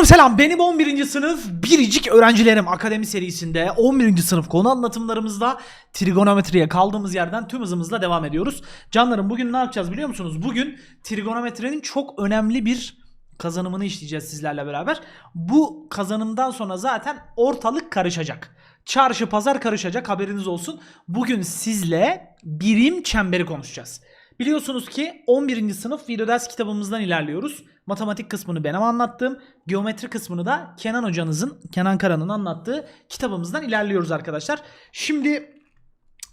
Canlarım selam. Benim 11. sınıf biricik öğrencilerim akademi serisinde 11. sınıf konu anlatımlarımızda trigonometriye kaldığımız yerden tüm hızımızla devam ediyoruz. Canlarım bugün ne yapacağız biliyor musunuz? Bugün trigonometrinin çok önemli bir kazanımını işleyeceğiz sizlerle beraber. Bu kazanımdan sonra zaten ortalık karışacak. Çarşı pazar karışacak haberiniz olsun. Bugün sizle birim çemberi konuşacağız. Biliyorsunuz ki 11. sınıf video ders kitabımızdan ilerliyoruz. Matematik kısmını benim anlattığım, geometri kısmını da Kenan hocanızın, Kenan Kara'nın anlattığı kitabımızdan ilerliyoruz arkadaşlar. Şimdi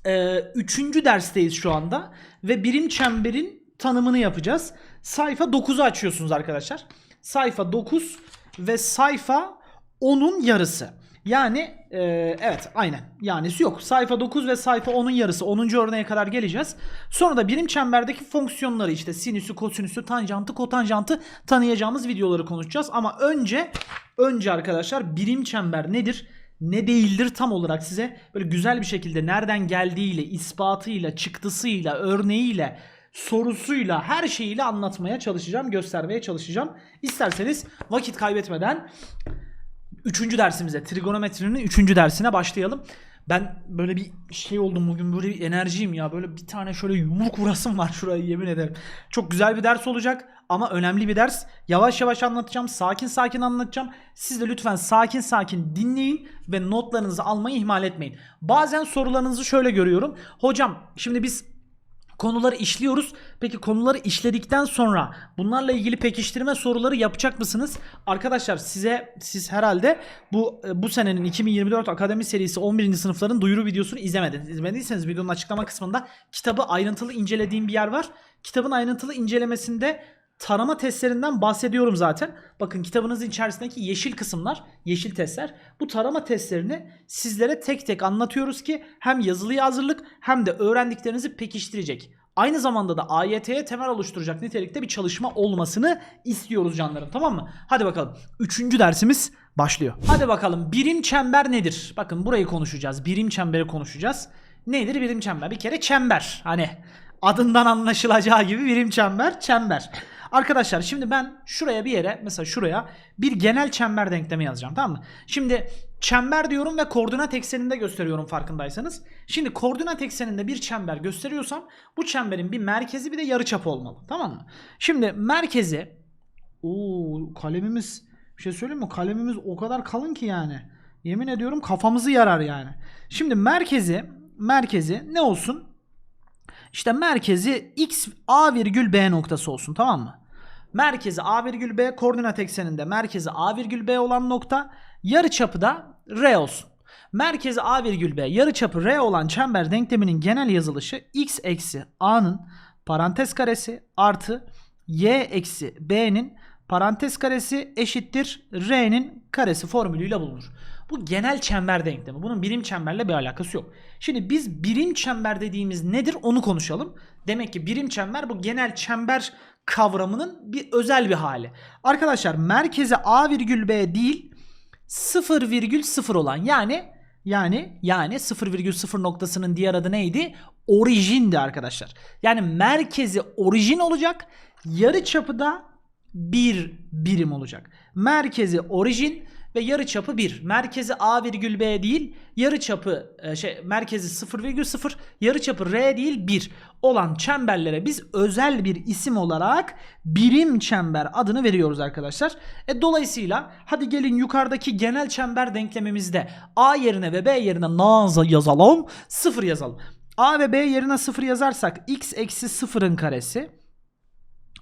e, üçüncü dersteyiz şu anda ve birim çemberin tanımını yapacağız. Sayfa 9'u açıyorsunuz arkadaşlar. Sayfa 9 ve sayfa 10'un yarısı. Yani e, evet aynen yanisi yok. Sayfa 9 ve sayfa 10'un yarısı 10. örneğe kadar geleceğiz. Sonra da birim çemberdeki fonksiyonları işte sinüsü, kosinüsü, tanjantı, kotanjantı tanıyacağımız videoları konuşacağız. Ama önce önce arkadaşlar birim çember nedir? ne değildir tam olarak size böyle güzel bir şekilde nereden geldiğiyle, ispatıyla, çıktısıyla, örneğiyle, sorusuyla, her şeyiyle anlatmaya çalışacağım, göstermeye çalışacağım. İsterseniz vakit kaybetmeden 3. dersimize, trigonometrinin 3. dersine başlayalım. Ben böyle bir şey oldum bugün böyle bir enerjiyim ya. Böyle bir tane şöyle yumruk vurasım var şuraya yemin ederim. Çok güzel bir ders olacak ama önemli bir ders. Yavaş yavaş anlatacağım. Sakin sakin anlatacağım. Siz de lütfen sakin sakin dinleyin ve notlarınızı almayı ihmal etmeyin. Bazen sorularınızı şöyle görüyorum. Hocam şimdi biz konuları işliyoruz. Peki konuları işledikten sonra bunlarla ilgili pekiştirme soruları yapacak mısınız? Arkadaşlar size siz herhalde bu e, bu senenin 2024 akademi serisi 11. sınıfların duyuru videosunu izlemediniz. İzlemediyseniz videonun açıklama kısmında kitabı ayrıntılı incelediğim bir yer var. Kitabın ayrıntılı incelemesinde tarama testlerinden bahsediyorum zaten. Bakın kitabınızın içerisindeki yeşil kısımlar, yeşil testler. Bu tarama testlerini sizlere tek tek anlatıyoruz ki hem yazılıya hazırlık hem de öğrendiklerinizi pekiştirecek. Aynı zamanda da AYT'ye temel oluşturacak nitelikte bir çalışma olmasını istiyoruz canlarım tamam mı? Hadi bakalım. Üçüncü dersimiz başlıyor. Hadi bakalım birim çember nedir? Bakın burayı konuşacağız. Birim çemberi konuşacağız. Nedir birim çember? Bir kere çember. Hani adından anlaşılacağı gibi birim çember, çember. Arkadaşlar şimdi ben şuraya bir yere mesela şuraya bir genel çember denklemi yazacağım tamam mı? Şimdi çember diyorum ve koordinat ekseninde gösteriyorum farkındaysanız. Şimdi koordinat ekseninde bir çember gösteriyorsam bu çemberin bir merkezi bir de yarıçapı olmalı tamam mı? Şimdi merkezi Oo kalemimiz bir şey söyleyeyim mi? Kalemimiz o kadar kalın ki yani. Yemin ediyorum kafamızı yarar yani. Şimdi merkezi merkezi ne olsun? İşte merkezi x a virgül b noktası olsun tamam mı? Merkezi a virgül b koordinat ekseninde merkezi a virgül b olan nokta yarıçapı da r olsun. Merkezi a virgül b yarıçapı r olan çember denkleminin genel yazılışı x eksi a'nın parantez karesi artı y eksi b'nin parantez karesi eşittir r'nin karesi formülüyle bulunur. Bu genel çember denklemi. Bunun birim çemberle bir alakası yok. Şimdi biz birim çember dediğimiz nedir onu konuşalım. Demek ki birim çember bu genel çember kavramının bir özel bir hali. Arkadaşlar merkeze A virgül B değil 0,0 olan yani yani yani 0,0 noktasının diğer adı neydi? Orijindi arkadaşlar. Yani merkezi orijin olacak. Yarı çapı da bir birim olacak. Merkezi orijin ve yarı çapı 1. Merkezi A virgül B değil, yarı çapı e, şey merkezi 0,0, yarı çapı R değil 1 olan çemberlere biz özel bir isim olarak birim çember adını veriyoruz arkadaşlar. E, dolayısıyla hadi gelin yukarıdaki genel çember denklemimizde A yerine ve B yerine naza yazalım, 0 yazalım. A ve B yerine 0 yazarsak x eksi 0'ın karesi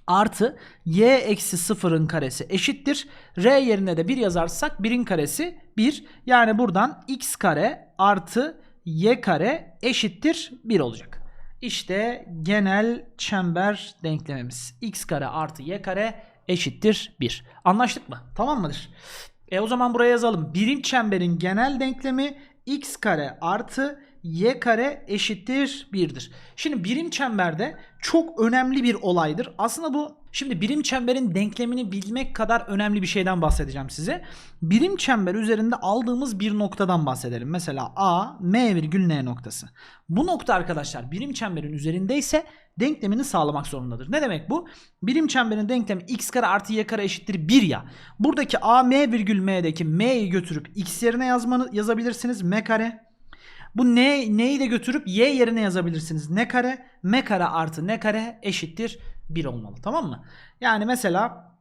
artı y eksi 0'ın karesi eşittir. R yerine de 1 yazarsak 1'in karesi 1. Yani buradan x kare artı y kare eşittir 1 olacak. İşte genel çember denklemimiz. x kare artı y kare eşittir 1. Anlaştık mı? Tamam mıdır? E o zaman buraya yazalım. Birim çemberin genel denklemi x kare artı y kare eşittir 1'dir. Şimdi birim çemberde çok önemli bir olaydır. Aslında bu Şimdi birim çemberin denklemini bilmek kadar önemli bir şeyden bahsedeceğim size. Birim çember üzerinde aldığımız bir noktadan bahsedelim. Mesela A, M virgül N noktası. Bu nokta arkadaşlar birim çemberin üzerindeyse denklemini sağlamak zorundadır. Ne demek bu? Birim çemberin denklemi x kare artı y kare eşittir 1 ya. Buradaki A, M virgül M'deki M'yi götürüp x yerine yazmanı yazabilirsiniz. M kare bu ne neyi de götürüp y yerine yazabilirsiniz. Ne kare? M kare artı ne kare eşittir 1 olmalı. Tamam mı? Yani mesela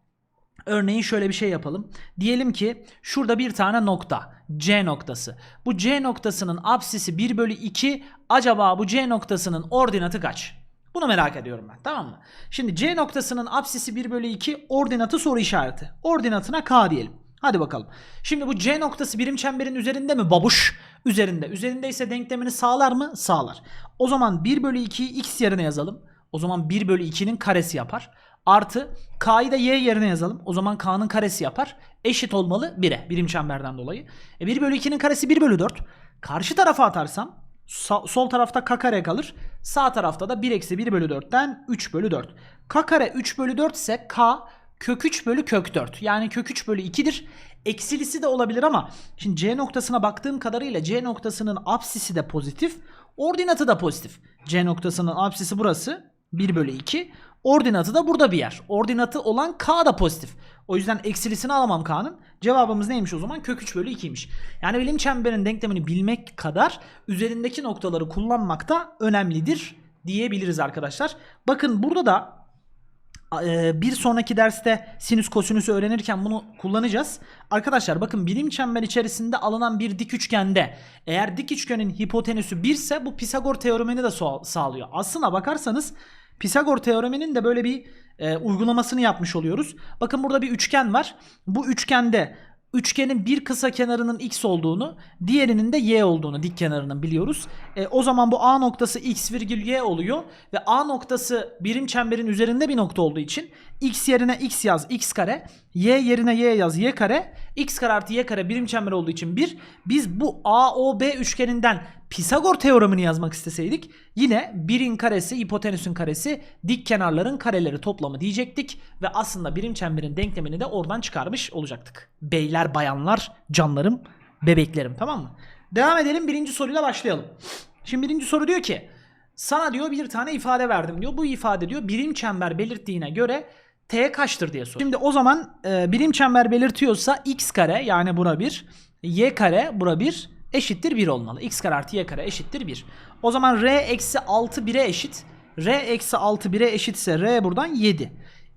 örneğin şöyle bir şey yapalım. Diyelim ki şurada bir tane nokta. C noktası. Bu C noktasının apsisi 1 bölü 2. Acaba bu C noktasının ordinatı kaç? Bunu merak ediyorum ben. Tamam mı? Şimdi C noktasının apsisi 1 bölü 2. Ordinatı soru işareti. Ordinatına K diyelim. Hadi bakalım. Şimdi bu C noktası birim çemberin üzerinde mi babuş? Üzerinde. Üzerindeyse denklemini sağlar mı? Sağlar. O zaman 1 bölü 2'yi x yerine yazalım. O zaman 1 bölü 2'nin karesi yapar. Artı k'yı da y yerine yazalım. O zaman k'nın karesi yapar. Eşit olmalı 1'e birim çemberden dolayı. E 1 bölü 2'nin karesi 1 bölü 4. Karşı tarafa atarsam sa- sol tarafta k kare kalır. Sağ tarafta da 1 eksi 1 bölü 4'ten 3 bölü 4. k kare 3 bölü 4 ise k kök 3 bölü kök 4. Yani kök 3 bölü 2'dir. Eksilisi de olabilir ama şimdi C noktasına baktığım kadarıyla C noktasının apsisi de pozitif. Ordinatı da pozitif. C noktasının apsisi burası. 1 bölü 2. Ordinatı da burada bir yer. Ordinatı olan K da pozitif. O yüzden eksilisini alamam K'nın. Cevabımız neymiş o zaman? Kök 3 bölü 2'ymiş. Yani bilim çemberin denklemini bilmek kadar üzerindeki noktaları kullanmak da önemlidir diyebiliriz arkadaşlar. Bakın burada da bir sonraki derste sinüs kosinüsü öğrenirken bunu kullanacağız. Arkadaşlar bakın birim çember içerisinde alınan bir dik üçgende eğer dik üçgenin hipotenüsü 1 ise bu Pisagor teoremini de sağlıyor. Aslına bakarsanız Pisagor teoreminin de böyle bir e, uygulamasını yapmış oluyoruz. Bakın burada bir üçgen var. Bu üçgende üçgenin bir kısa kenarının x olduğunu, diğerinin de y olduğunu dik kenarının biliyoruz. E, o zaman bu A noktası x virgül y oluyor ve A noktası birim çemberin üzerinde bir nokta olduğu için x yerine x yaz x kare, y yerine y yaz y kare, x kare artı y kare birim çember olduğu için 1. Biz bu AOB üçgeninden Pisagor teoremini yazmak isteseydik yine 1'in karesi hipotenüsün karesi dik kenarların kareleri toplamı diyecektik ve aslında birim çemberin denklemini de oradan çıkarmış olacaktık. Beyler, bayanlar, canlarım, bebeklerim tamam mı? Devam edelim birinci soruyla başlayalım. Şimdi birinci soru diyor ki sana diyor bir tane ifade verdim diyor. Bu ifade diyor birim çember belirttiğine göre t kaçtır diye soruyor. Şimdi o zaman e, birim çember belirtiyorsa x kare yani bura 1, y kare bura 1 eşittir 1 olmalı. x kare artı y kare eşittir 1. O zaman r eksi 6 1'e eşit. r eksi 6 1'e eşitse r buradan 7.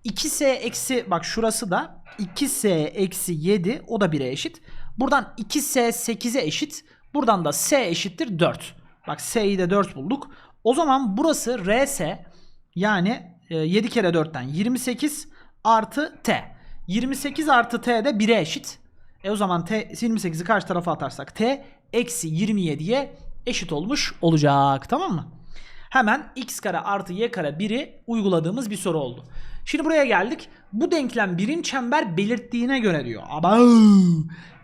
2s eksi bak şurası da 2s eksi 7 o da 1'e eşit. Buradan 2s 8'e eşit. Buradan da s eşittir 4. Bak s'yi de 4 bulduk. O zaman burası rs yani e, 7 kere 4'ten 28 artı t. 28 artı t de 1'e eşit. E o zaman t 28'i karşı tarafa atarsak t eksi 27'ye eşit olmuş olacak. Tamam mı? Hemen x kare artı y kare 1'i uyguladığımız bir soru oldu. Şimdi buraya geldik. Bu denklem birim çember belirttiğine göre diyor. Ama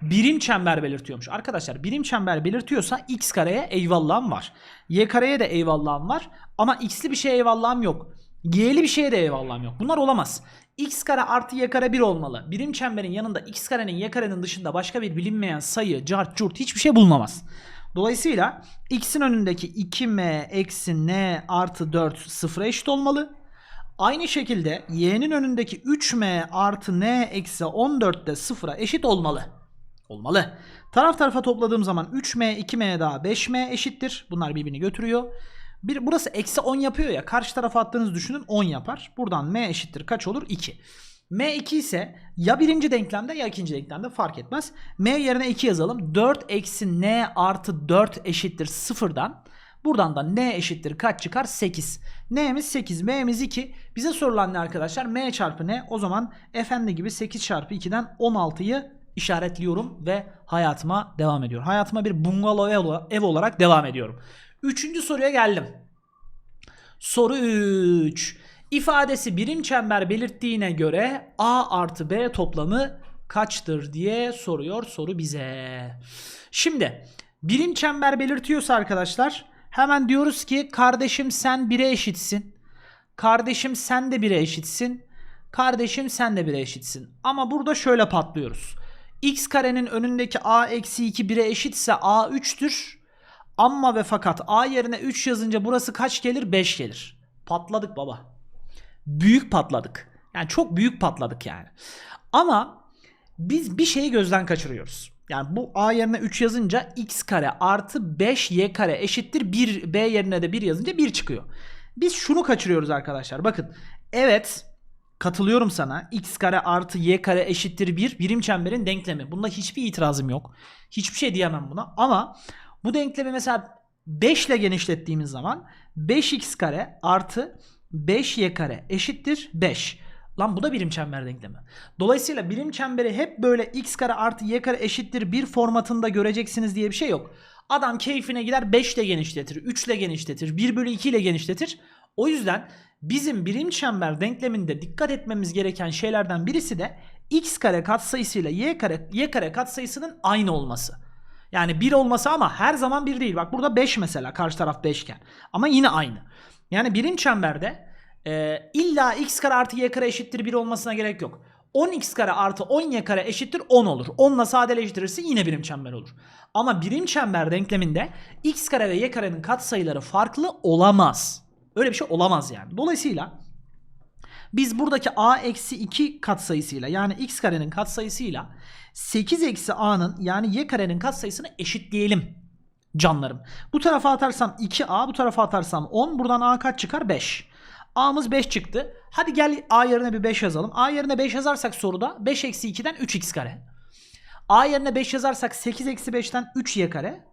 birim çember belirtiyormuş. Arkadaşlar birim çember belirtiyorsa x kareye eyvallahım var. Y kareye de eyvallahım var. Ama x'li bir şeye eyvallahım yok. Y'li bir şeye de eyvallahım yok. Bunlar olamaz. x kare artı y kare 1 olmalı. Birim çemberin yanında x karenin y karenin dışında başka bir bilinmeyen sayı, cart, curt hiçbir şey bulunamaz. Dolayısıyla x'in önündeki 2m eksi n artı 4 sıfıra eşit olmalı. Aynı şekilde y'nin önündeki 3m artı n eksi 14 de sıfıra eşit olmalı. Olmalı. Taraf tarafa topladığım zaman 3m 2m daha 5m eşittir. Bunlar birbirini götürüyor. Bir, burası eksi 10 yapıyor ya. Karşı tarafa attığınızı düşünün 10 yapar. Buradan m eşittir kaç olur? 2. M2 ise ya birinci denklemde ya ikinci denklemde fark etmez. M yerine 2 yazalım. 4 eksi n artı 4 eşittir sıfırdan. Buradan da n eşittir kaç çıkar? 8. N'miz 8, M'miz 2. Bize sorulan ne arkadaşlar? M çarpı n. O zaman efendi gibi 8 çarpı 2'den 16'yı işaretliyorum ve hayatıma devam ediyorum. Hayatıma bir bungalov ev olarak devam ediyorum. Üçüncü soruya geldim. Soru 3. İfadesi birim çember belirttiğine göre A artı B toplamı kaçtır diye soruyor soru bize. Şimdi birim çember belirtiyorsa arkadaşlar hemen diyoruz ki kardeşim sen 1'e eşitsin. Kardeşim sen de 1'e eşitsin. Kardeşim sen de 1'e eşitsin. Ama burada şöyle patlıyoruz. x karenin önündeki a eksi 2 1'e eşitse a 3'tür. Ama ve fakat a yerine 3 yazınca burası kaç gelir? 5 gelir. Patladık baba. Büyük patladık. Yani çok büyük patladık yani. Ama biz bir şeyi gözden kaçırıyoruz. Yani bu a yerine 3 yazınca x kare artı 5y kare eşittir 1 b yerine de 1 yazınca 1 çıkıyor. Biz şunu kaçırıyoruz arkadaşlar. Bakın evet katılıyorum sana. x kare artı y kare eşittir 1 birim çemberin denklemi. Bunda hiçbir itirazım yok. Hiçbir şey diyemem buna. Ama bu denklemi mesela 5 ile genişlettiğimiz zaman 5x kare artı 5y kare eşittir 5. Lan bu da birim çember denklemi. Dolayısıyla birim çemberi hep böyle x kare artı y kare eşittir 1 formatında göreceksiniz diye bir şey yok. Adam keyfine gider 5 ile genişletir, 3 ile genişletir, 1 bölü 2 ile genişletir. O yüzden bizim birim çember denkleminde dikkat etmemiz gereken şeylerden birisi de x kare katsayısıyla y kare, y kare katsayısının aynı olması. Yani 1 olması ama her zaman 1 değil. Bak burada 5 mesela karşı taraf 5 iken. Ama yine aynı. Yani birim çemberde e, illa x kare artı y kare eşittir 1 olmasına gerek yok. 10x kare artı 10y kare eşittir 10 olur. 10 ile yine birim çember olur. Ama birim çember denkleminde x kare ve y karenin katsayıları farklı olamaz. Öyle bir şey olamaz yani. Dolayısıyla biz buradaki a eksi 2 katsayısıyla yani x karenin katsayısıyla 8 eksi a'nın yani y karenin katsayısını eşitleyelim canlarım. Bu tarafa atarsam 2a bu tarafa atarsam 10 buradan a kaç çıkar 5. A'mız 5 çıktı. Hadi gel A yerine bir 5 yazalım. A yerine 5 yazarsak soruda 5 eksi 2'den 3x kare. A yerine 5 yazarsak 8 eksi 5'ten 3y kare.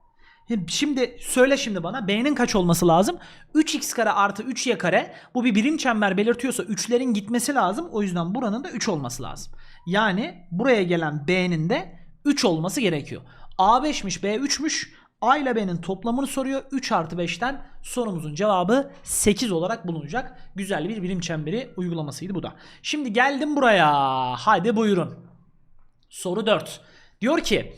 Şimdi söyle şimdi bana B'nin kaç olması lazım? 3x kare artı 3y kare. Bu bir birim çember belirtiyorsa 3'lerin gitmesi lazım. O yüzden buranın da 3 olması lazım. Yani buraya gelen B'nin de 3 olması gerekiyor. A 5'miş B 3'müş. A ile B'nin toplamını soruyor. 3 artı 5'ten sorumuzun cevabı 8 olarak bulunacak. Güzel bir birim çemberi uygulamasıydı bu da. Şimdi geldim buraya. Haydi buyurun. Soru 4. Diyor ki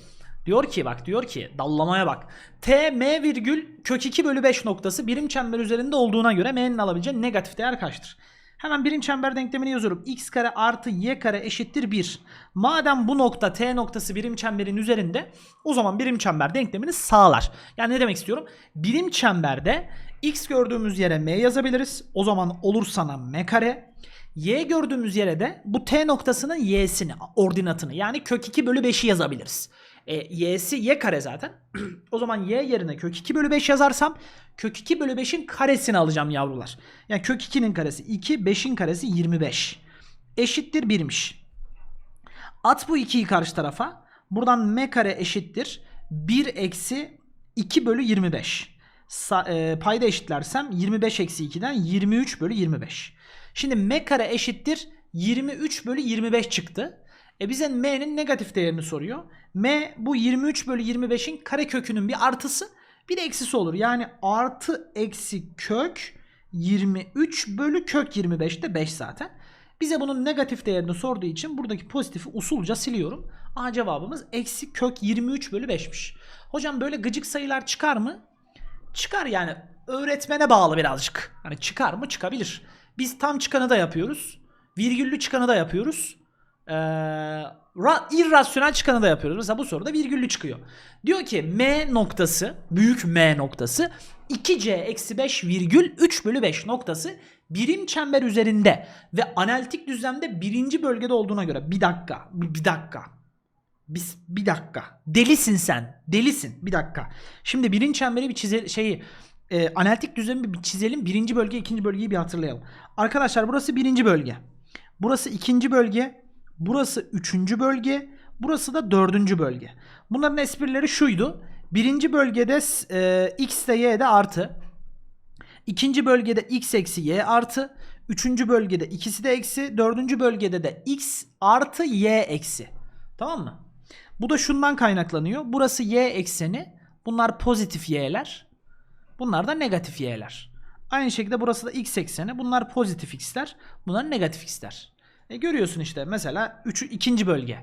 Diyor ki bak diyor ki dallamaya bak. T m virgül kök 2 bölü 5 noktası birim çember üzerinde olduğuna göre m'nin alabileceği negatif değer kaçtır? Hemen birim çember denklemini yazıyorum. x kare artı y kare eşittir 1. Madem bu nokta t noktası birim çemberin üzerinde o zaman birim çember denklemini sağlar. Yani ne demek istiyorum? Birim çemberde x gördüğümüz yere m yazabiliriz. O zaman olur sana m kare. Y gördüğümüz yere de bu t noktasının y'sini, ordinatını yani kök 2 bölü 5'i yazabiliriz. E, y'si y kare zaten. o zaman y yerine kök 2 bölü 5 yazarsam kök 2 bölü 5'in karesini alacağım yavrular. Yani kök 2'nin karesi 2, 5'in karesi 25. Eşittir 1'miş. At bu 2'yi karşı tarafa. Buradan m kare eşittir. 1 eksi 2 bölü 25. Sa- e, payda eşitlersem 25 eksi 2'den 23 bölü 25. Şimdi m kare eşittir 23 bölü 25 çıktı. E bize m'nin negatif değerini soruyor. m bu 23 bölü 25'in kare kökünün bir artısı bir de eksisi olur. Yani artı eksi kök 23 bölü kök 25 de 5 zaten. Bize bunun negatif değerini sorduğu için buradaki pozitifi usulca siliyorum. A cevabımız eksi kök 23 bölü 5'miş. Hocam böyle gıcık sayılar çıkar mı? Çıkar yani öğretmene bağlı birazcık. Hani çıkar mı? Çıkabilir. Biz tam çıkanı da yapıyoruz. Virgüllü çıkanı da yapıyoruz. Ee, ra- irrasyonel çıkanı da yapıyoruz. Mesela bu soruda virgüllü çıkıyor. Diyor ki M noktası, büyük M noktası 2C eksi 5 virgül 3 bölü 5 noktası birim çember üzerinde ve analitik düzlemde birinci bölgede olduğuna göre bir dakika, bir, bir dakika. Biz bir dakika. Delisin sen. Delisin. Bir dakika. Şimdi birinci çemberi bir çize şeyi e, analitik düzlemi bir çizelim. Birinci bölge, ikinci bölgeyi bir hatırlayalım. Arkadaşlar burası birinci bölge. Burası ikinci bölge. Burası üçüncü bölge. Burası da dördüncü bölge. Bunların esprileri şuydu. Birinci bölgede e, x de y de artı. İkinci bölgede x eksi y artı. Üçüncü bölgede ikisi de eksi. Dördüncü bölgede de x artı y eksi. Tamam mı? Bu da şundan kaynaklanıyor. Burası y ekseni. Bunlar pozitif y'ler. Bunlar da negatif y'ler. Aynı şekilde burası da x ekseni. Bunlar pozitif x'ler. Bunlar negatif x'ler. E görüyorsun işte mesela 3. ikinci bölge.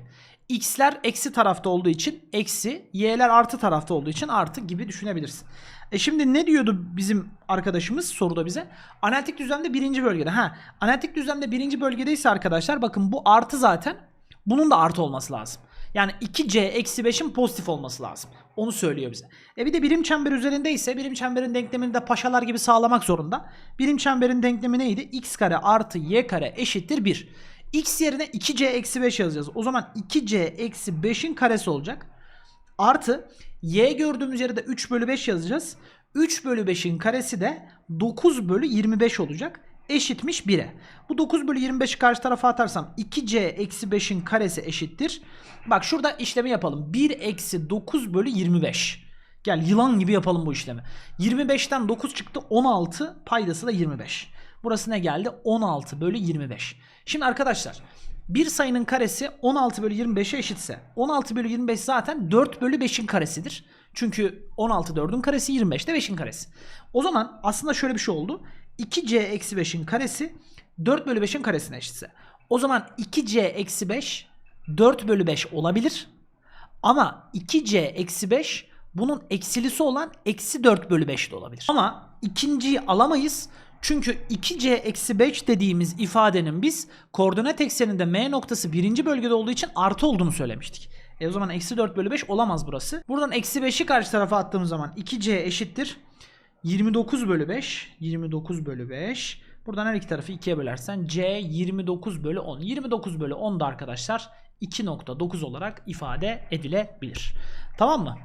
X'ler eksi tarafta olduğu için eksi, Y'ler artı tarafta olduğu için artı gibi düşünebilirsin. E şimdi ne diyordu bizim arkadaşımız soruda bize? Analitik düzlemde birinci bölgede. Ha, analitik düzlemde birinci bölgedeyse arkadaşlar bakın bu artı zaten. Bunun da artı olması lazım. Yani 2C eksi 5'in pozitif olması lazım. Onu söylüyor bize. E bir de birim çember üzerindeyse birim çemberin denklemini de paşalar gibi sağlamak zorunda. Birim çemberin denklemi neydi? x kare artı y kare eşittir 1. x yerine 2c eksi 5 yazacağız. O zaman 2c eksi 5'in karesi olacak. Artı y gördüğümüz yere de 3 bölü 5 yazacağız. 3 bölü 5'in karesi de 9 bölü 25 olacak. Eşitmiş 1'e. Bu 9 bölü 25'i karşı tarafa atarsam 2c eksi 5'in karesi eşittir. Bak şurada işlemi yapalım. 1 eksi 9 bölü 25. Gel yılan gibi yapalım bu işlemi. 25'ten 9 çıktı 16 paydası da 25. Burası ne geldi? 16 bölü 25. Şimdi arkadaşlar bir sayının karesi 16 bölü 25'e eşitse 16 bölü 25 zaten 4 bölü 5'in karesidir. Çünkü 16 4'ün karesi 25 de 5'in karesi. O zaman aslında şöyle bir şey oldu. 2c eksi 5'in karesi 4 bölü 5'in karesine eşitse. O zaman 2c eksi 5 4 bölü 5 olabilir. Ama 2c eksi 5 bunun eksilisi olan eksi 4 bölü 5 de olabilir. Ama ikinciyi alamayız. Çünkü 2c eksi 5 dediğimiz ifadenin biz koordinat ekseninde m noktası birinci bölgede olduğu için artı olduğunu söylemiştik. E o zaman eksi 4 bölü 5 olamaz burası. Buradan eksi 5'i karşı tarafa attığımız zaman 2c eşittir. 29 bölü 5. 29 bölü 5. Buradan her iki tarafı 2'ye bölersen c 29 bölü 10. 29 bölü 10 da arkadaşlar 2.9 olarak ifade edilebilir. Tamam mı?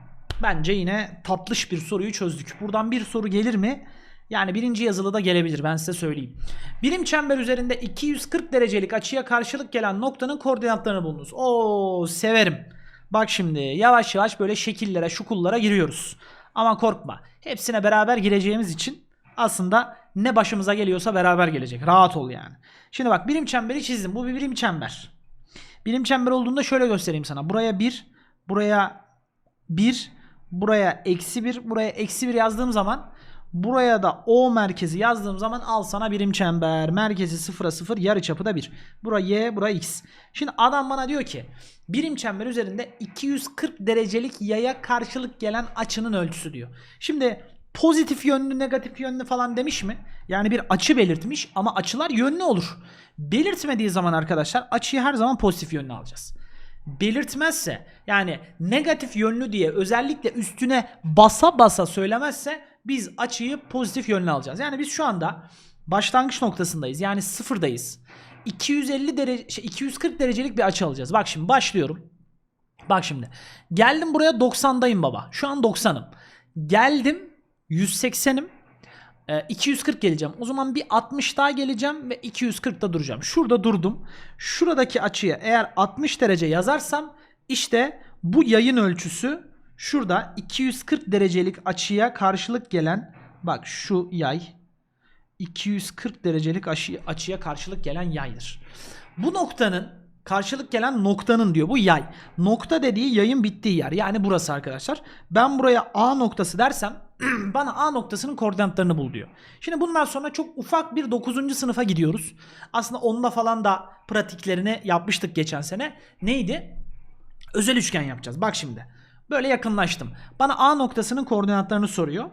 Bence yine tatlış bir soruyu çözdük. Buradan bir soru gelir mi? Yani birinci yazılı da gelebilir ben size söyleyeyim. Birim çember üzerinde 240 derecelik açıya karşılık gelen noktanın koordinatlarını bulunuz. Oo severim. Bak şimdi yavaş yavaş böyle şekillere, şukullara giriyoruz. Ama korkma. Hepsine beraber gireceğimiz için aslında ne başımıza geliyorsa beraber gelecek. Rahat ol yani. Şimdi bak birim çemberi çizdim. Bu bir birim çember. Birim çember olduğunda şöyle göstereyim sana. Buraya 1, buraya 1, buraya eksi 1, buraya eksi 1 yazdığım zaman buraya da O merkezi yazdığım zaman al sana birim çember. Merkezi 0'a 0, yarıçapı da 1. Bura Y, bura X. Şimdi adam bana diyor ki birim çember üzerinde 240 derecelik yaya karşılık gelen açının ölçüsü diyor. Şimdi pozitif yönlü negatif yönlü falan demiş mi? Yani bir açı belirtmiş ama açılar yönlü olur. Belirtmediği zaman arkadaşlar açıyı her zaman pozitif yönlü alacağız. Belirtmezse yani negatif yönlü diye özellikle üstüne basa basa söylemezse biz açıyı pozitif yönlü alacağız. Yani biz şu anda başlangıç noktasındayız. Yani sıfırdayız. 250 derece şey, 240 derecelik bir açı alacağız. Bak şimdi başlıyorum. Bak şimdi. Geldim buraya 90'dayım baba. Şu an 90'ım. Geldim 180'im. Ee, 240 geleceğim. O zaman bir 60 daha geleceğim ve 240'da duracağım. Şurada durdum. Şuradaki açıya eğer 60 derece yazarsam işte bu yayın ölçüsü şurada 240 derecelik açıya karşılık gelen bak şu yay 240 derecelik açı, açıya karşılık gelen yaydır. Bu noktanın karşılık gelen noktanın diyor bu yay. Nokta dediği yayın bittiği yer. Yani burası arkadaşlar. Ben buraya A noktası dersem bana A noktasının koordinatlarını bul diyor. Şimdi bundan sonra çok ufak bir 9. sınıfa gidiyoruz. Aslında onda falan da pratiklerini yapmıştık geçen sene. Neydi? Özel üçgen yapacağız. Bak şimdi. Böyle yakınlaştım. Bana A noktasının koordinatlarını soruyor.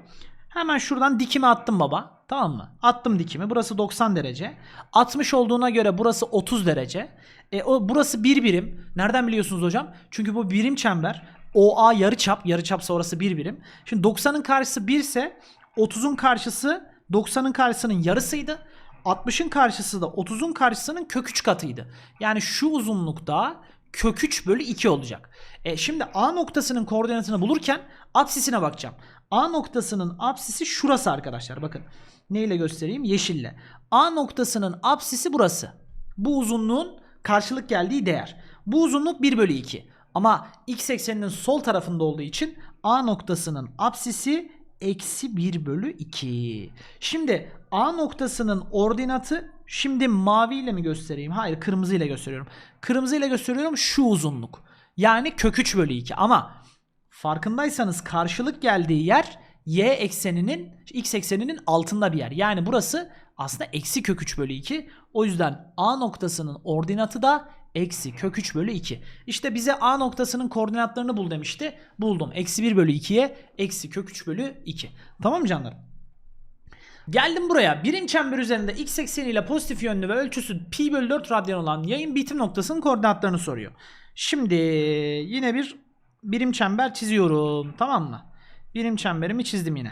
Hemen şuradan dikimi attım baba. Tamam mı? Attım dikimi. Burası 90 derece. 60 olduğuna göre burası 30 derece. E, o burası bir birim. Nereden biliyorsunuz hocam? Çünkü bu birim çember. OA yarıçap. Yarıçapsa orası bir birim. Şimdi 90'ın karşısı 1 ise 30'un karşısı 90'ın karşısının yarısıydı. 60'ın karşısı da 30'un karşısının kök 3 katıydı. Yani şu uzunlukta kök 3 bölü 2 olacak. E şimdi A noktasının koordinatını bulurken apsisine bakacağım. A noktasının apsisi şurası arkadaşlar. Bakın neyle göstereyim? Yeşille. A noktasının apsisi burası. Bu uzunluğun karşılık geldiği değer. Bu uzunluk 1 bölü 2. Ama x ekseninin sol tarafında olduğu için A noktasının apsisi eksi 1 bölü 2. Şimdi A noktasının ordinatı şimdi maviyle mi göstereyim? Hayır kırmızıyla gösteriyorum. Kırmızıyla gösteriyorum şu uzunluk. Yani kök 3 bölü 2 ama farkındaysanız karşılık geldiği yer y ekseninin x ekseninin altında bir yer. Yani burası aslında eksi kök 3 bölü 2. O yüzden A noktasının ordinatı da eksi kök 3 bölü 2. İşte bize A noktasının koordinatlarını bul demişti. Buldum. Eksi 1 bölü 2'ye eksi kök 3 bölü 2. Tamam mı canlarım? Geldim buraya. Birim çember üzerinde x ekseniyle pozitif yönlü ve ölçüsü pi bölü 4 radyan olan yayın bitim noktasının koordinatlarını soruyor. Şimdi yine bir birim çember çiziyorum. Tamam mı? Birim çemberimi çizdim yine.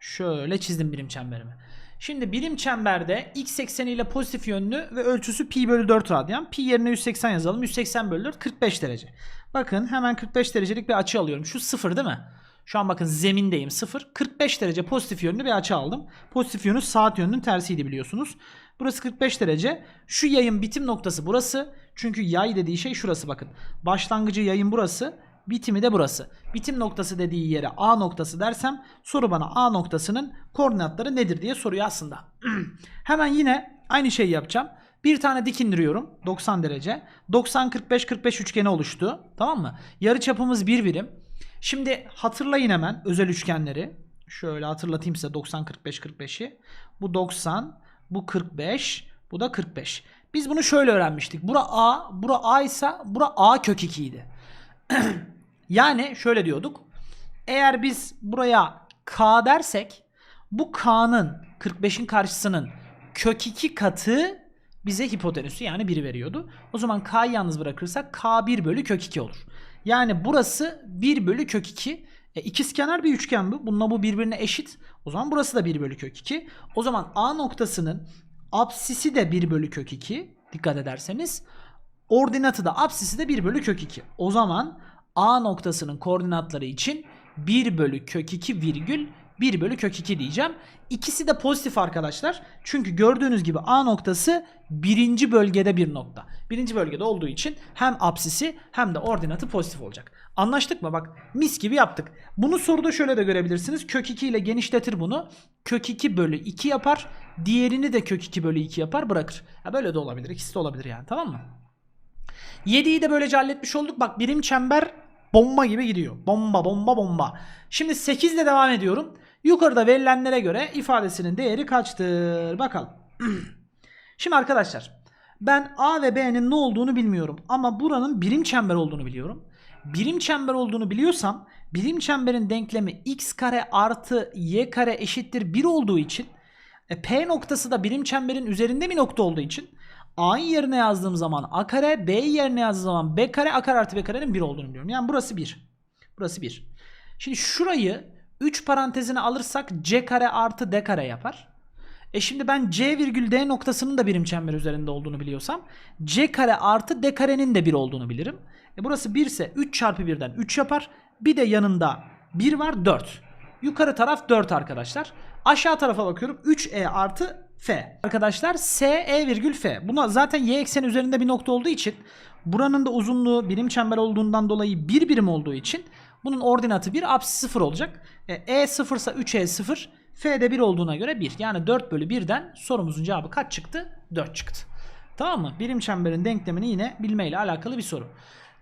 Şöyle çizdim birim çemberimi. Şimdi birim çemberde x ekseniyle pozitif yönlü ve ölçüsü pi bölü 4 radyan. Pi yerine 180 yazalım. 180 bölü 4 45 derece. Bakın hemen 45 derecelik bir açı alıyorum. Şu sıfır değil mi? Şu an bakın zemindeyim 0. 45 derece pozitif yönlü bir açı aldım. Pozitif yönü saat yönünün tersiydi biliyorsunuz. Burası 45 derece. Şu yayın bitim noktası burası. Çünkü yay dediği şey şurası bakın. Başlangıcı yayın burası. Bitimi de burası. Bitim noktası dediği yere A noktası dersem soru bana A noktasının koordinatları nedir diye soruyor aslında. Hemen yine aynı şeyi yapacağım. Bir tane dik indiriyorum 90 derece. 90 45 45 üçgeni oluştu. Tamam mı? Yarı çapımız bir birim. Şimdi hatırlayın hemen özel üçgenleri. Şöyle hatırlatayım size 90 45 45'i. Bu 90, bu 45, bu da 45. Biz bunu şöyle öğrenmiştik. Bura A, bura A ise bura A kök 2 idi. yani şöyle diyorduk. Eğer biz buraya K dersek bu K'nın 45'in karşısının kök 2 katı bize hipotenüsü yani 1'i veriyordu. O zaman K'yı yalnız bırakırsak K 1 bölü kök 2 olur. Yani burası 1 bölü kök 2. E, ikizkenar bir üçgen bu. Bununla bu birbirine eşit. O zaman burası da 1 bölü kök 2. O zaman A noktasının apsisi de 1 bölü kök 2. Dikkat ederseniz. Ordinatı da apsisi de 1 bölü kök 2. O zaman A noktasının koordinatları için 1 bölü kök 2 virgül 1 bölü kök 2 diyeceğim. İkisi de pozitif arkadaşlar. Çünkü gördüğünüz gibi A noktası birinci bölgede bir nokta. Birinci bölgede olduğu için hem apsisi hem de ordinatı pozitif olacak. Anlaştık mı? Bak mis gibi yaptık. Bunu soruda şöyle de görebilirsiniz. Kök 2 ile genişletir bunu. Kök 2 bölü 2 yapar. Diğerini de kök 2 bölü 2 yapar bırakır. Ya böyle de olabilir. İkisi de olabilir yani tamam mı? 7'yi de böylece halletmiş olduk. Bak birim çember bomba gibi gidiyor. Bomba bomba bomba. Şimdi 8 ile devam ediyorum. Yukarıda verilenlere göre ifadesinin değeri kaçtır? Bakalım. Şimdi arkadaşlar ben A ve B'nin ne olduğunu bilmiyorum ama buranın birim çember olduğunu biliyorum. Birim çember olduğunu biliyorsam birim çemberin denklemi x kare artı y kare eşittir 1 olduğu için e, P noktası da birim çemberin üzerinde bir nokta olduğu için A'yı yerine yazdığım zaman A kare, B'yi yerine yazdığım zaman B kare, A kare artı B karenin 1 olduğunu biliyorum. Yani burası 1. Burası 1. Şimdi şurayı 3 parantezine alırsak C kare artı D kare yapar. E şimdi ben C virgül D noktasının da birim çember üzerinde olduğunu biliyorsam C kare artı D karenin de 1 olduğunu bilirim. E burası 1 ise 3 çarpı 1'den 3 yapar. Bir de yanında 1 var 4. Yukarı taraf 4 arkadaşlar. Aşağı tarafa bakıyorum 3E artı F. Arkadaşlar S E virgül F. Buna zaten y ekseni üzerinde bir nokta olduğu için buranın da uzunluğu birim çember olduğundan dolayı bir birim olduğu için bunun ordinatı 1 apsisi 0 olacak. E, e 0 ise 3E 0. F de 1 olduğuna göre 1. Yani 4 bölü 1'den sorumuzun cevabı kaç çıktı? 4 çıktı. Tamam mı? Birim çemberin denklemini yine bilmeyle alakalı bir soru.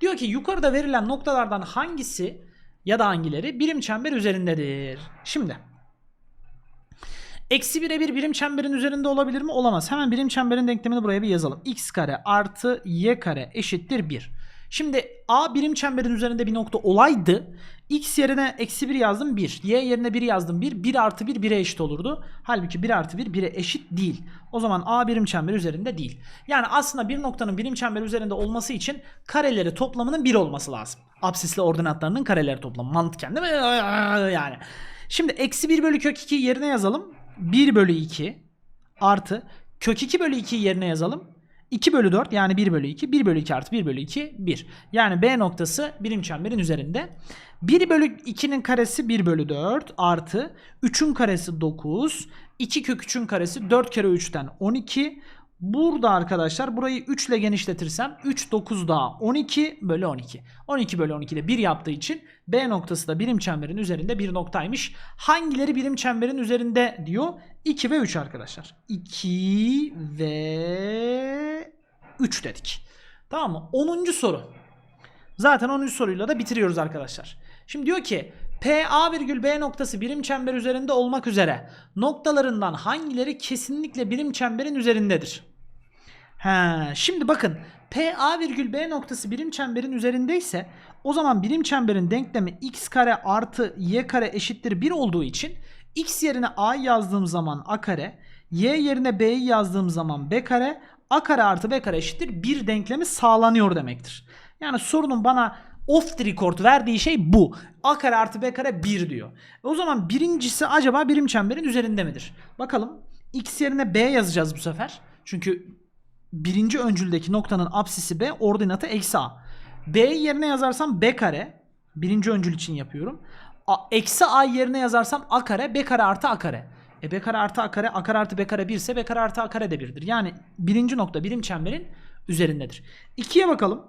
Diyor ki yukarıda verilen noktalardan hangisi ya da hangileri birim çember üzerindedir? Şimdi Eksi bire bir birim çemberin üzerinde olabilir mi? Olamaz. Hemen birim çemberin denklemini buraya bir yazalım. x kare artı y kare eşittir 1. Şimdi a birim çemberin üzerinde bir nokta olaydı. x yerine eksi 1 yazdım 1. y yerine 1 yazdım 1. 1 artı 1 1'e eşit olurdu. Halbuki 1 artı 1 1'e eşit değil. O zaman a birim çember üzerinde değil. Yani aslında bir noktanın birim çember üzerinde olması için kareleri toplamının 1 olması lazım. Absisli ordinatlarının kareleri toplamı. Mantıken değil mi? Yani. Şimdi eksi 1 bölü kök 2 yerine yazalım. 1 bölü 2 artı kök 2 bölü 2 yerine yazalım. 2 bölü 4 yani 1 bölü 2. 1 bölü 2 artı 1 bölü 2 1. Yani B noktası birim çemberin üzerinde. 1 bölü 2'nin karesi 1 bölü 4 artı 3'ün karesi 9. 2 kök 3'ün karesi 4 kere 3'ten 12. Burada arkadaşlar burayı 3 ile genişletirsem 3 9 daha 12 bölü 12. 12 bölü 12 de 1 yaptığı için B noktası da birim çemberin üzerinde bir noktaymış. Hangileri birim çemberin üzerinde diyor? 2 ve 3 arkadaşlar. 2 ve 3 dedik. Tamam mı? 10. soru. Zaten 10. soruyla da bitiriyoruz arkadaşlar. Şimdi diyor ki PA virgül B noktası birim çember üzerinde olmak üzere noktalarından hangileri kesinlikle birim çemberin üzerindedir? He, şimdi bakın PA virgül B noktası birim çemberin üzerindeyse o zaman birim çemberin denklemi x kare artı y kare eşittir 1 olduğu için x yerine a yazdığım zaman a kare, y yerine b'yi yazdığım zaman b kare, a kare artı b kare eşittir 1 denklemi sağlanıyor demektir. Yani sorunun bana off the record verdiği şey bu. A kare artı B kare 1 diyor. E o zaman birincisi acaba birim çemberin üzerinde midir? Bakalım. X yerine B yazacağız bu sefer. Çünkü birinci öncüldeki noktanın apsisi B, ordinatı eksi A. B yerine yazarsam B kare. Birinci öncül için yapıyorum. A, eksi A yerine yazarsam A kare, B kare artı A kare. E B kare artı A kare, A kare artı B kare 1 ise B kare artı A kare de 1'dir. Yani birinci nokta birim çemberin üzerindedir. 2'ye bakalım.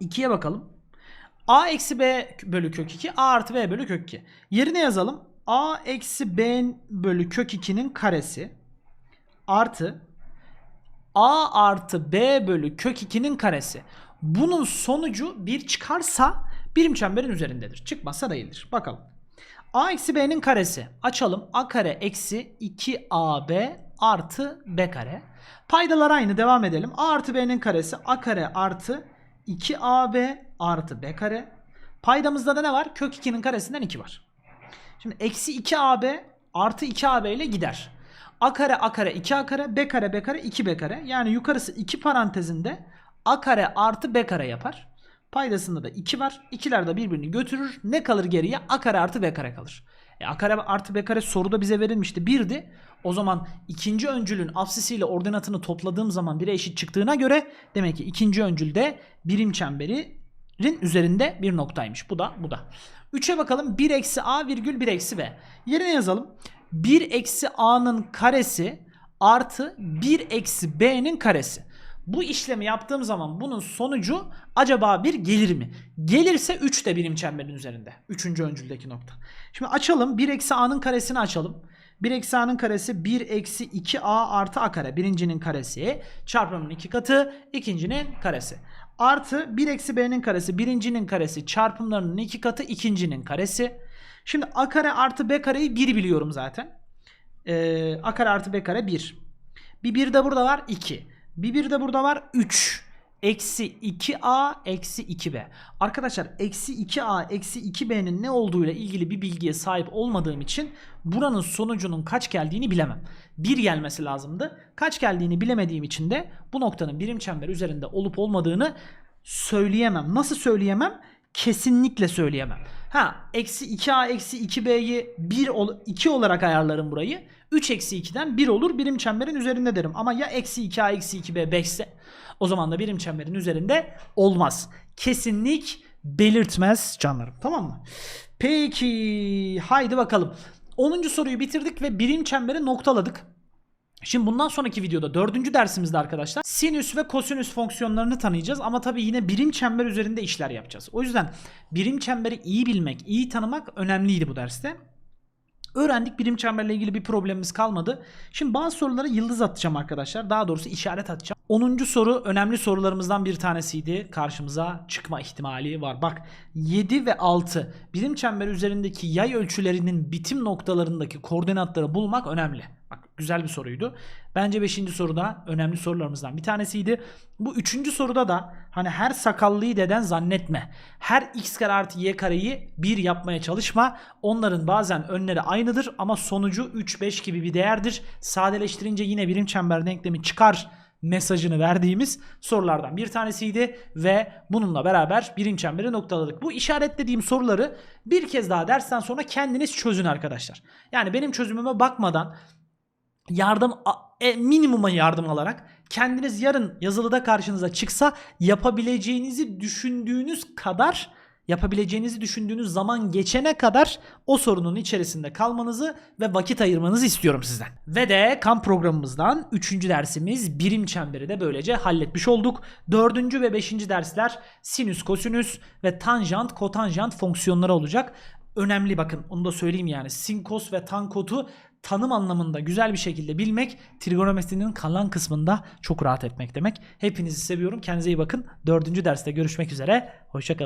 2'ye bakalım. A eksi B bölü kök 2 A artı B bölü kök 2. Yerine yazalım. A eksi B bölü kök 2'nin karesi artı A artı B bölü kök 2'nin karesi. Bunun sonucu bir çıkarsa birim çemberin üzerindedir. Çıkmazsa değildir. Bakalım. A eksi B'nin karesi. Açalım. A kare eksi 2AB artı B kare. Paydalar aynı. Devam edelim. A artı B'nin karesi. A kare artı 2AB artı B kare. Paydamızda da ne var? Kök 2'nin karesinden 2 var. Şimdi eksi 2AB artı 2AB ile gider. A kare A kare 2A kare B kare B kare 2B kare. Yani yukarısı 2 parantezinde A kare artı B kare yapar. Paydasında da 2 var. İkiler de birbirini götürür. Ne kalır geriye? A kare artı B kare kalır. E, A kare artı B kare soruda bize verilmişti. 1'di. O zaman ikinci öncülün apsisiyle ordinatını topladığım zaman 1'e eşit çıktığına göre demek ki ikinci öncülde birim çemberin üzerinde bir noktaymış. Bu da bu da. 3'e bakalım. 1 eksi A virgül 1 eksi B. Yerine yazalım. 1 eksi A'nın karesi artı 1 eksi B'nin karesi. Bu işlemi yaptığım zaman bunun sonucu acaba bir gelir mi? Gelirse 3 de birim çemberin üzerinde. 3. öncüldeki nokta. Şimdi açalım. 1 eksi A'nın karesini açalım. 1 eksi A'nın karesi 1 eksi 2A artı A kare. Birincinin karesi çarpımın iki katı. ikincinin karesi. Artı 1 eksi B'nin karesi. Birincinin karesi çarpımlarının iki katı. ikincinin karesi. Şimdi A kare artı B kareyi 1 biliyorum zaten. Ee, A kare artı B kare 1. Bir 1 de burada var 2. Bir 1 de burada var 3. Eksi 2A eksi 2B. Arkadaşlar eksi 2A eksi 2B'nin ne olduğuyla ilgili bir bilgiye sahip olmadığım için buranın sonucunun kaç geldiğini bilemem. 1 gelmesi lazımdı. Kaç geldiğini bilemediğim için de bu noktanın birim çember üzerinde olup olmadığını söyleyemem. Nasıl söyleyemem? Kesinlikle söyleyemem. Ha eksi 2A eksi 2B'yi 1 2 olarak ayarlarım burayı. 3 eksi 2'den 1 olur birim çemberin üzerinde derim. Ama ya eksi 2A eksi 2B 5 ise o zaman da birim çemberin üzerinde olmaz. Kesinlik belirtmez canlarım. Tamam mı? Peki haydi bakalım. 10. soruyu bitirdik ve birim çemberi noktaladık. Şimdi bundan sonraki videoda dördüncü dersimizde arkadaşlar sinüs ve kosinüs fonksiyonlarını tanıyacağız ama tabii yine birim çember üzerinde işler yapacağız. O yüzden birim çemberi iyi bilmek, iyi tanımak önemliydi bu derste. Öğrendik birim çemberle ilgili bir problemimiz kalmadı. Şimdi bazı sorulara yıldız atacağım arkadaşlar. Daha doğrusu işaret atacağım. 10. soru önemli sorularımızdan bir tanesiydi. Karşımıza çıkma ihtimali var. Bak 7 ve 6 birim çember üzerindeki yay ölçülerinin bitim noktalarındaki koordinatları bulmak önemli. Bak güzel bir soruydu. Bence 5. soruda önemli sorularımızdan bir tanesiydi. Bu 3. soruda da hani her sakallıyı deden zannetme. Her x kare artı y kareyi 1 yapmaya çalışma. Onların bazen önleri aynıdır ama sonucu 3-5 gibi bir değerdir. Sadeleştirince yine birim çember denklemi çıkar mesajını verdiğimiz sorulardan bir tanesiydi ve bununla beraber birim çemberi noktaladık. Bu işaretlediğim soruları bir kez daha dersten sonra kendiniz çözün arkadaşlar. Yani benim çözümüme bakmadan yardım e, minimuma yardım alarak kendiniz yarın yazılıda karşınıza çıksa yapabileceğinizi düşündüğünüz kadar yapabileceğinizi düşündüğünüz zaman geçene kadar o sorunun içerisinde kalmanızı ve vakit ayırmanızı istiyorum sizden. Ve de kamp programımızdan 3. dersimiz birim çemberi de böylece halletmiş olduk. 4. ve 5. dersler sinüs, kosinüs ve tanjant, kotanjant fonksiyonları olacak. Önemli bakın onu da söyleyeyim yani sinkos ve tankotu tanım anlamında güzel bir şekilde bilmek trigonometrinin kalan kısmında çok rahat etmek demek. Hepinizi seviyorum. Kendinize iyi bakın. Dördüncü derste görüşmek üzere. Hoşçakalın.